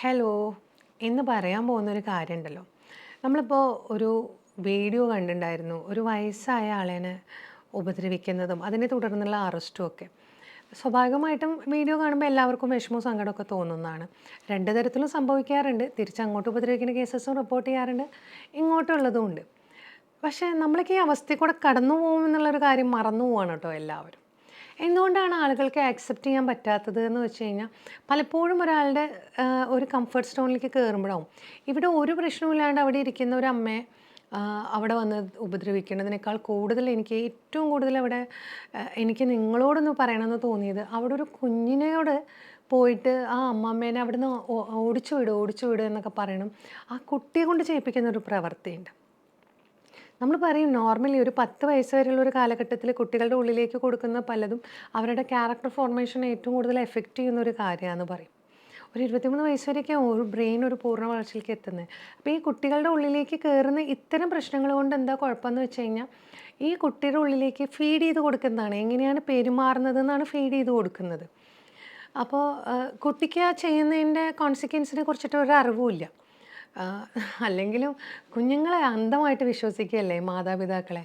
Hello ഇന്ന് പറയാൻ പോകുന്ന ഒരു കാര്യമുണ്ടല്ലോ. നമ്മളിപ്പോൾ ഒരു വീഡിയോ കണ്ടിട്ടുണ്ടായിരുന്നു. ഒരു വയസ്സായ ആളേനെ ഉപദ്രവിക്കുന്നതും അതിനെ തുടർന്നുള്ള അറസ്റ്റും ഒക്കെ. സ്വാഭാവികമായിട്ടും വീഡിയോ കാണുമ്പോൾ എല്ലാവർക്കും വിഷമവും സങ്കടമൊക്കെ തോന്നുന്നതാണ്. രണ്ട് തരത്തിലും സംഭവിക്കാറുണ്ട്. തിരിച്ചങ്ങോട്ട് ഉപദ്രവിക്കുന്ന കേസസും റിപ്പോർട്ട് ചെയ്യാറുണ്ട്. ഇങ്ങോട്ടുള്ളതും ഉണ്ട്. പക്ഷേ നമ്മളൊക്കെ ഈ അവസ്ഥയിൽ കൂടെ കടന്നു പോകുമെന്നുള്ളൊരു കാര്യം മറന്നു പോവാണ് കേട്ടോ എല്ലാവരും. എന്തുകൊണ്ടാണ് ആളുകൾക്ക് ആക്സെപ്റ്റ് ചെയ്യാൻ പറ്റാത്തത് എന്ന് വെച്ച് കഴിഞ്ഞാൽ പലപ്പോഴും ഒരാളുടെ ഒരു കംഫർട്ട് സ്റ്റോണിലേക്ക് കയറുമ്പോഴാവും ഇവിടെ ഒരു പ്രശ്നമില്ലാണ്ട് അവിടെ ഇരിക്കുന്ന ഒരു അമ്മയെ അവിടെ വന്ന് ഉപദ്രവിക്കുന്നതിനേക്കാൾ കൂടുതൽ എനിക്ക് ഏറ്റവും കൂടുതൽ അവിടെ എനിക്ക് നിങ്ങളോടൊന്ന് പറയണമെന്ന് തോന്നിയത് അവിടെ ഒരു കുഞ്ഞിനോട് പോയിട്ട് ആ അമ്മമ്മേനെ അവിടുന്ന് ഓടിച്ചു വിടും ഓടിച്ചു വിടും എന്നൊക്കെ പറയണം. ആ കുട്ടിയെ കൊണ്ട് ചെയ്യിപ്പിക്കുന്ന ഒരു പ്രവൃത്തിയുണ്ട്. നമ്മൾ പറയും നോർമലി ഒരു പത്ത് വയസ്സ് വരെയുള്ള ഒരു കാലഘട്ടത്തിൽ കുട്ടികളുടെ ഉള്ളിലേക്ക് കൊടുക്കുന്ന പലതും അവരുടെ ക്യാരക്ടർ ഫോർമേഷൻ ഏറ്റവും കൂടുതൽ എഫക്റ്റ് ചെയ്യുന്ന ഒരു കാര്യമാണെന്ന് പറയും. ഒരു ഇരുപത്തിമൂന്ന് വയസ്സ് വരെയൊക്കെ ഒരു ബ്രെയിൻ ഒരു പൂർണ വളർച്ചയിലേക്ക് എത്തുന്നത്. അപ്പോൾ ഈ കുട്ടികളുടെ ഉള്ളിലേക്ക് കയറുന്ന ഇത്തരം പ്രശ്നങ്ങൾ കൊണ്ട് എന്താ കുഴപ്പമെന്ന് വെച്ച് കഴിഞ്ഞാൽ ഈ കുട്ടിയുടെ ഉള്ളിലേക്ക് ഫീഡ് ചെയ്ത് കൊടുക്കുന്നതാണ്. എങ്ങനെയാണ് പെരുമാറുന്നത് എന്നാണ് ഫീഡ് ചെയ്ത് കൊടുക്കുന്നത്. അപ്പോൾ കുട്ടിക്ക് ആ ചെയ്യുന്നതിന്റെ കോൺസിക്വൻസിനെ കുറിച്ചിട്ട് ഒരു അറിവുമില്ല. അല്ലെങ്കിലും കുഞ്ഞുങ്ങളെ അന്ധമായിട്ട് വിശ്വസിക്കുകയല്ലേ മാതാപിതാക്കളെ?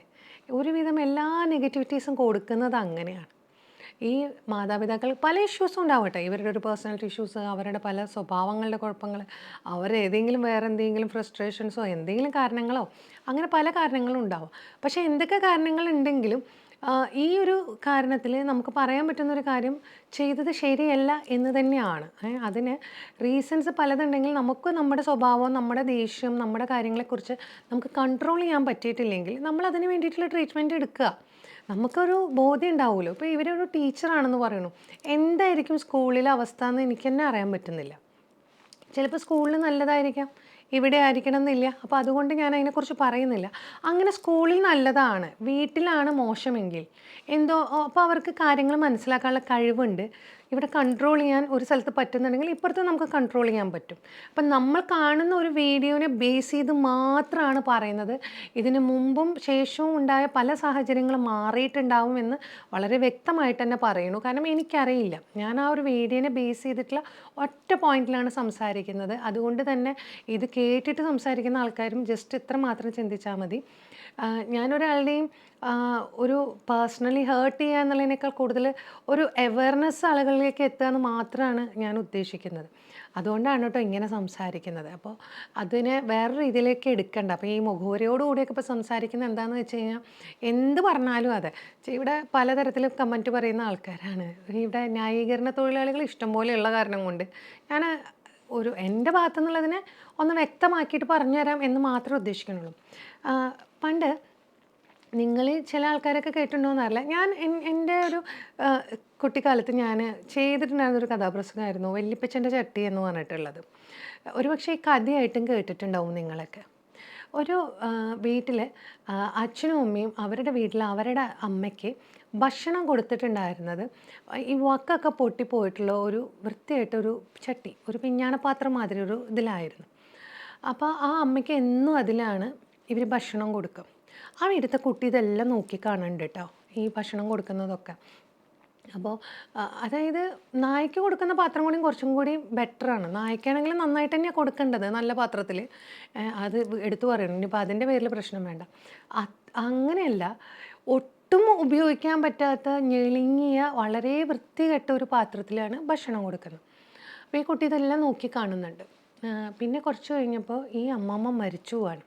ഒരുവിധം എല്ലാ നെഗറ്റിവിറ്റീസും കൊടുക്കുന്നത് അങ്ങനെയാണ്. ഈ മാതാപിതാക്കൾ പല ഇഷ്യൂസും ഉണ്ടാവട്ടെ. ഇവരുടെ ഒരു പേഴ്സണാലിറ്റി ഇഷ്യൂസ് അവരുടെ പല സ്വഭാവങ്ങളുടെ കുഴപ്പങ്ങൾ അവരേതെങ്കിലും വേറെ എന്തെങ്കിലും ഫ്രസ്ട്രേഷൻസോ എന്തെങ്കിലും കാരണങ്ങളോ അങ്ങനെ പല കാരണങ്ങളും ഉണ്ടാവും. പക്ഷേ എന്തൊക്കെ കാരണങ്ങൾ ഉണ്ടെങ്കിലും ഈ ഒരു കാരണത്തിൽ നമുക്ക് പറയാൻ പറ്റുന്ന ഒരു കാര്യം ചെയ്തത് ശരിയല്ല എന്ന് തന്നെയാണ്. അതിന് റീസൺസ് പലതുണ്ടെങ്കിൽ നമുക്ക് നമ്മുടെ സ്വഭാവം നമ്മുടെ ദേഷ്യം നമ്മുടെ കാര്യങ്ങളെക്കുറിച്ച് നമുക്ക് കൺട്രോൾ ചെയ്യാൻ പറ്റിയിട്ടില്ലെങ്കിൽ നമ്മൾ അതിന് വേണ്ടിയിട്ടുള്ള ട്രീറ്റ്മെന്റ് എടുക്കുക. നമുക്കൊരു ബോധ്യം ഉണ്ടാവുമല്ലോ. ഇപ്പോൾ ഇവരൊരു ടീച്ചറാണെന്ന് പറയുന്നു. എന്തായിരിക്കും സ്കൂളിലെ അവസ്ഥ എന്ന് എനിക്ക് തന്നെ അറിയാൻ പറ്റുന്നില്ല. ചിലപ്പോൾ സ്കൂളിൽ നല്ലതായിരിക്കാം. ഇവിടെ ആയിരിക്കണം എന്നില്ല അപ്പോൾ അതുകൊണ്ട് ഞാൻ അതിനെക്കുറിച്ച് പറയുന്നില്ല. അങ്ങനെ സ്കൂളിൽ നല്ലതാണ്. വീട്ടിലാണ് മോശമെങ്കിൽ. എന്തോ അപ്പോൾ അവർക്ക് കാര്യങ്ങൾ മനസ്സിലാക്കാനുള്ള കഴിവുണ്ട്. ഇവിടെ കൺട്രോൾ ചെയ്യാൻ ഒരു സ്ഥലത്ത് പറ്റുന്നുണ്ടെങ്കിൽ ഇപ്പുറത്ത് നമുക്ക് കൺട്രോൾ ചെയ്യാൻ പറ്റും. അപ്പം നമ്മൾ കാണുന്ന ഒരു വീഡിയോനെ ബേസ് ചെയ്ത് മാത്രമാണ് പറയുന്നത്. ഇതിന് മുമ്പും ശേഷവും ഉണ്ടായ പല സാഹചര്യങ്ങളും മാറിയിട്ടുണ്ടാവും എന്ന് വളരെ വ്യക്തമായിട്ട് തന്നെ പറയുന്നു. കാരണം എനിക്കറിയില്ല. ഞാൻ ആ ഒരു വീഡിയോനെ ബേസ് ചെയ്തിട്ടുള്ള ഒറ്റ പോയിന്റിലാണ് സംസാരിക്കുന്നത്. അതുകൊണ്ട് തന്നെ ഇത് കേട്ടിട്ട് സംസാരിക്കുന്ന ആൾക്കാരും ജസ്റ്റ് ഇത്ര മാത്രം ചിന്തിച്ചാൽ മതി. ഞാനൊരാളുടെയും ഒരു പേഴ്സണലി ഹേർട്ട് ചെയ്യുക എന്നുള്ളതിനേക്കാൾ കൂടുതൽ ഒരു അവയർനെസ് ആളുകളിലേക്ക് എത്തുക എന്ന് മാത്രമാണ് ഞാൻ ഉദ്ദേശിക്കുന്നത്. അതുകൊണ്ടാണ് കേട്ടോ ഇങ്ങനെ സംസാരിക്കുന്നത്. അപ്പോൾ അതിനെ വേറെ രീതിയിലേക്ക് എടുക്കണ്ട. അപ്പോൾ ഈ മുഖോരയോടുകൂടിയൊക്കെ ഇപ്പോൾ സംസാരിക്കുന്നത് എന്താണെന്ന് വെച്ച് കഴിഞ്ഞാൽ എന്ത് പറഞ്ഞാലും അതെ. ഇവിടെ പലതരത്തിലും കമന്റ് പറയുന്ന ആൾക്കാരാണ്. ഇവിടെ ന്യായീകരണ തൊഴിലാളികൾ ഇഷ്ടംപോലെയുള്ള കാരണം കൊണ്ട് ഞാൻ ഒരു എന്റെ ഭാഗത്തു നിന്നുള്ളതിനെ ഒന്ന് വ്യക്തമാക്കിയിട്ട് പറഞ്ഞുതരാം എന്ന് മാത്രമേ ഉദ്ദേശിക്കുന്നുള്ളൂ. പണ്ട് നിങ്ങൾ ചില ആൾക്കാരൊക്കെ കേട്ടിട്ടുണ്ടോയെന്ന് എന്നറിയില്ല ഞാൻ എൻ- എന്റെ ഒരു കുട്ടിക്കാലത്ത് ഞാൻ ചെയ്തിട്ടുണ്ടായിരുന്ന ഒരു കഥാപ്രസംഗമായിരുന്നു വല്യപ്പച്ചന്റെ ചട്ടി എന്ന് പറഞ്ഞിട്ടുള്ളത്. ഒരുപക്ഷെ ഈ കഥയായിട്ടും കേട്ടിട്ടുണ്ടാവും നിങ്ങളൊക്കെ. ഒരു വീട്ടിൽ അച്ഛനും അമ്മയും അവരുടെ വീട്ടിൽ അവരുടെ അമ്മയ്ക്ക് ഭക്ഷണം കൊടുത്തിട്ടുണ്ടായിരുന്നത്. ഈ വക്കൊക്കെ പൊട്ടിപ്പോയിട്ടുള്ള ഒരു വൃത്തിയായിട്ടൊരു ചട്ടി ഒരു പിഞ്ഞാണപാത്രം മാതിരി ഒരു ഇതിലായിരുന്നു. അപ്പോൾ ആ അമ്മയ്ക്ക് എന്നും അതിലാണ് ഇവർ ഭക്ഷണം കൊടുക്കും ആ വീട്ടിലത്തെ കുട്ടി ഇതെല്ലാം നോക്കി കാണുന്നുണ്ട് കേട്ടോ ഈ ഭക്ഷണം കൊടുക്കുന്നതൊക്കെ. അപ്പോൾ അതായത് നായ്ക്ക് കൊടുക്കുന്ന പാത്രം കൂടി കുറച്ചും കൂടി ബെറ്ററാണ് നായ്ക്കാണെങ്കിൽ നന്നായിട്ട് തന്നെയാണ് കൊടുക്കേണ്ടത് നല്ല പാത്രത്തിൽ അത് എടുത്തു പറയണം. ഇനിയിപ്പോൾ അതിന്റെ പേരിൽ പ്രശ്നം വേണ്ട. അങ്ങനെയല്ല അങ്ങനെയല്ല ഒട്ടും ഉപയോഗിക്കാൻ പറ്റാത്ത ഞെളിങ്ങിയ വളരെ വൃത്തികെട്ട ഒരു പാത്രത്തിലാണ് ഭക്ഷണം കൊടുക്കുന്നത്. അപ്പോൾ ഈ കുട്ടി ഇതെല്ലാം നോക്കി കാണുന്നുണ്ട്. പിന്നെ കുറച്ച് കഴിഞ്ഞപ്പോൾ ഈ അമ്മമ്മ മരിച്ചു പോവാണ്.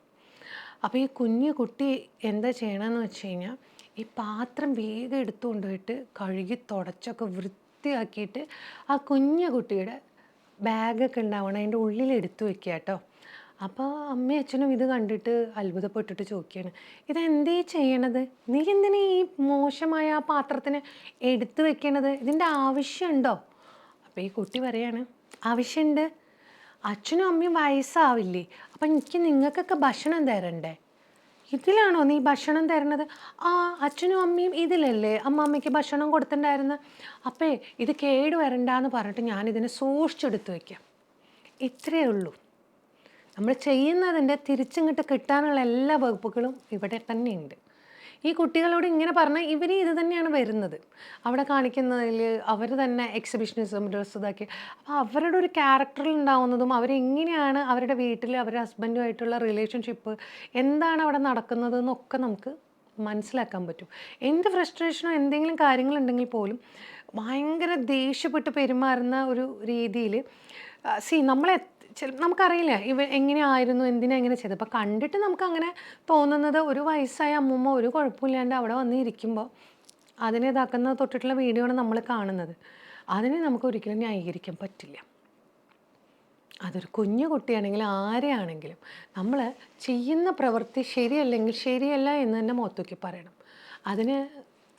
അപ്പോൾ ഈ കുഞ്ഞു കുട്ടി എന്താ ചെയ്യണമെന്ന് വെച്ച് കഴിഞ്ഞാൽ ഈ പാത്രം വേഗം എടുത്തുകൊണ്ടുപോയിട്ട് കഴുകി തുടച്ചൊക്കെ വൃത്തിയാക്കിയിട്ട് ആ കുഞ്ഞു കുട്ടിയുടെ ബാഗൊക്കെ ഉണ്ടാവണം അതിന്റെ ഉള്ളിൽ എടുത്തു വെക്കുക കേട്ടോ. അപ്പോൾ അമ്മയും അച്ഛനും ഇത് കണ്ടിട്ട് അത്ഭുതപ്പെട്ടിട്ട് ചോദിക്കുകയാണ്. ഇതെന്തേ ചെയ്യണത്? നീ എന്തിനാ ഈ മോശമായ ആ പാത്രത്തിന് എടുത്തു വെക്കണത്? ഇതിന്റെ ആവശ്യമുണ്ടോ? അപ്പോൾ ഈ കുട്ടി പറയാണ് ആവശ്യമുണ്ട് അച്ഛനും അമ്മയും വയസ്സാവില്ലേ. അപ്പം എനിക്ക് നിങ്ങൾക്കൊക്കെ ഭക്ഷണം തരണ്ടേ? ഇതിലാണോ നീ ഭക്ഷണം തരണത്? ആ അച്ഛനും അമ്മയും ഇതിലല്ലേ? അമ്മമ്മയ്ക്ക് ഭക്ഷണം കൊടുത്തിട്ടുണ്ടായിരുന്നു. അപ്പേ ഇത് കേട് വരണ്ടാന്ന് പറഞ്ഞിട്ട് ഞാനിതിനെ സൂക്ഷിച്ചെടുത്ത് വയ്ക്കാം ഇത്രയേ ഉള്ളൂ. നമ്മൾ ചെയ്യുന്നതിന്റെ തിരിച്ചിങ്ങോട്ട് കിട്ടാനുള്ള എല്ലാ വകുപ്പുകളും ഇവിടെ തന്നെയുണ്ട്. ഈ കുട്ടികളോട് ഇങ്ങനെ പറഞ്ഞാൽ ഇവർ ഇത് തന്നെയാണ് വരുന്നത്. അവിടെ കാണിക്കുന്നതിൽ അവർ തന്നെ എക്സിബിഷനിസം ഡ്രസ്സ് ഇതാക്കി. അപ്പോൾ അവരുടെ ഒരു ക്യാരക്ടറിൽ ഉണ്ടാവുന്നതും അവരെങ്ങനെയാണ് അവരുടെ വീട്ടിൽ അവരുടെ ഹസ്ബൻഡുമായിട്ടുള്ള റിലേഷൻഷിപ്പ് എന്താണ് അവിടെ നടക്കുന്നത് എന്നൊക്കെ നമുക്ക് മനസ്സിലാക്കാൻ പറ്റും. എന്ത് ഫ്രസ്ട്രേഷനോ എന്തെങ്കിലും കാര്യങ്ങളുണ്ടെങ്കിൽ പോലും ഭയങ്കര ദേഷ്യപ്പെട്ട് പെരുമാറുന്ന ഒരു രീതിയിൽ സി നമ്മളെ ചില നമുക്കറിയില്ല ഇവ എങ്ങനെയായിരുന്നു എന്തിനാ എങ്ങനെ ചെയ്തത്? അപ്പോൾ കണ്ടിട്ട് നമുക്കങ്ങനെ തോന്നുന്നത് ഒരു വയസ്സായ അമ്മൂമ്മ ഒരു കുഴപ്പമില്ലാണ്ട് അവിടെ വന്നിരിക്കുമ്പോൾ അതിനെ ഇതാക്കുന്ന തൊട്ടിട്ടുള്ള വീഡിയോ ആണ് നമ്മൾ കാണുന്നത്. അതിനെ നമുക്ക് ഒരിക്കലും ന്യായീകരിക്കാൻ പറ്റില്ല. അതൊരു കുഞ്ഞു കുട്ടിയാണെങ്കിൽ ആരെയാണെങ്കിലും നമ്മൾ ചെയ്യുന്ന പ്രവൃത്തി ശരിയല്ലെങ്കിൽ ശരിയല്ല എന്ന് തന്നെ മുഖത്തേക്ക് പറയണം. അതിന്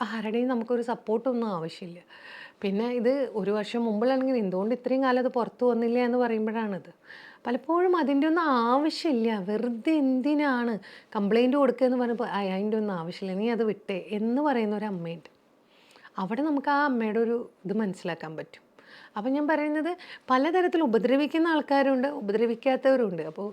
ആരുടെയും നമുക്കൊരു സപ്പോർട്ടൊന്നും ആവശ്യമില്ല. പിന്നെ ഇത് ഒരു വർഷം മുമ്പിലാണെങ്കിൽ എന്തുകൊണ്ട് ഇത്രയും കാലം അത് പുറത്തു വന്നില്ല എന്ന് പറയുമ്പോഴാണിത്. പലപ്പോഴും അതിന്റെ ഒന്നും ആവശ്യമില്ല. വെറുതെ എന്തിനാണ് കംപ്ലൈന്റ് കൊടുക്കുക എന്ന് പറയുമ്പോൾ "ആ, അതിന്റെ ഒന്നും ആവശ്യമില്ല. നീ അത് വിട്ടേ എന്ന് പറയുന്ന ഒരു അമ്മയുണ്ട്. അവിടെ നമുക്ക് ആ അമ്മയുടെ ഒരു ഇത് മനസ്സിലാക്കാൻ പറ്റും. അപ്പം ഞാൻ പറയുന്നത് പലതരത്തിൽ ഉപദ്രവിക്കുന്ന ആൾക്കാരുണ്ട് ഉപദ്രവിക്കാത്തവരുണ്ട്. അപ്പോൾ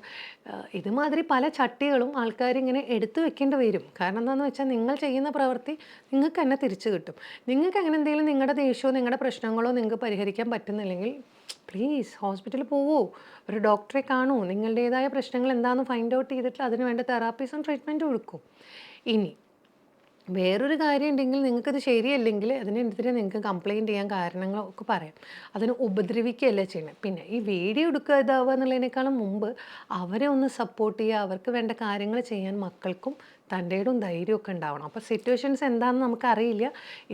ഇതുമാതിരി പല ചട്ടികളും ആൾക്കാരിങ്ങനെ എടുത്തു വെക്കേണ്ടി വരും. കാരണം എന്താണെന്ന് വെച്ചാൽ നിങ്ങൾ ചെയ്യുന്ന പ്രവൃത്തി നിങ്ങൾക്ക് തന്നെ തിരിച്ചു കിട്ടും. നിങ്ങൾക്ക് അങ്ങനെ എന്തെങ്കിലും നിങ്ങളുടെ ദേഷ്യമോ നിങ്ങളുടെ പ്രശ്നങ്ങളോ നിങ്ങൾക്ക് പരിഹരിക്കാൻ പറ്റുന്നില്ലെങ്കിൽ പ്ലീസ് ഹോസ്പിറ്റലിൽ പോവോ ഒരു ഡോക്ടറെ കാണൂ. നിങ്ങളുടേതായ പ്രശ്നങ്ങൾ എന്താണെന്ന് ഫൈൻഡ് ഔട്ട് ചെയ്തിട്ട് അതിന് വേണ്ട തെറാപ്പീസും ട്രീറ്റ്മെന്റും കൊടുക്കും ഇനി വേറൊരു കാര്യം ഉണ്ടെങ്കിൽ നിങ്ങൾക്കത് ശരിയല്ലെങ്കിൽ അതിനെതിരെ നിങ്ങൾക്ക് കംപ്ലയിന്റ് ചെയ്യാൻ കാരണങ്ങളൊക്കെ പറയാം. അതിനെ ഉപദ്രവിക്കുകയല്ല ചെയ്യണം പിന്നെ ഈ വീഡിയോ എടുക്കുക ഇതാവുക എന്നുള്ളതിനേക്കാളും മുമ്പ് അവരെ ഒന്ന് സപ്പോർട്ട് ചെയ്യുക. അവർക്ക് വേണ്ട കാര്യങ്ങൾ ചെയ്യാൻ മക്കൾക്കും തന്റെയും ധൈര്യമൊക്കെ ഉണ്ടാവണം. അപ്പോൾ സിറ്റുവേഷൻസ് എന്താണെന്ന് നമുക്കറിയില്ല.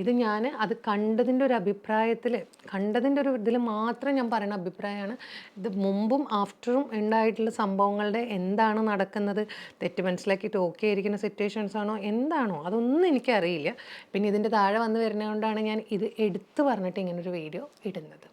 ഇത് ഞാൻ അത് കണ്ടതിന്റെ ഒരു അഭിപ്രായത്തിൽ കണ്ടതിന്റെ ഒരു ഇതിൽ മാത്രം ഞാൻ പറയുന്ന അഭിപ്രായമാണ്. ഇത് മുമ്പും ആഫ്റ്ററും ഉണ്ടായിട്ടുള്ള സംഭവങ്ങളുടെ എന്താണ് നടക്കുന്നത് തെറ്റ് മനസ്സിലാക്കിയിട്ട് ഓക്കെ ആയിരിക്കുന്ന സിറ്റുവേഷൻസ് ആണോ എന്താണോ അതൊന്നും എനിക്കറിയില്ല. പിന്നെ ഇതിന്റെ താഴെ വന്ന് വരുന്നതുകൊണ്ടാണ് ഞാൻ ഇത് എടുത്തു പറഞ്ഞിട്ട് ഇങ്ങനൊരു വീഡിയോ ഇടുന്നത്.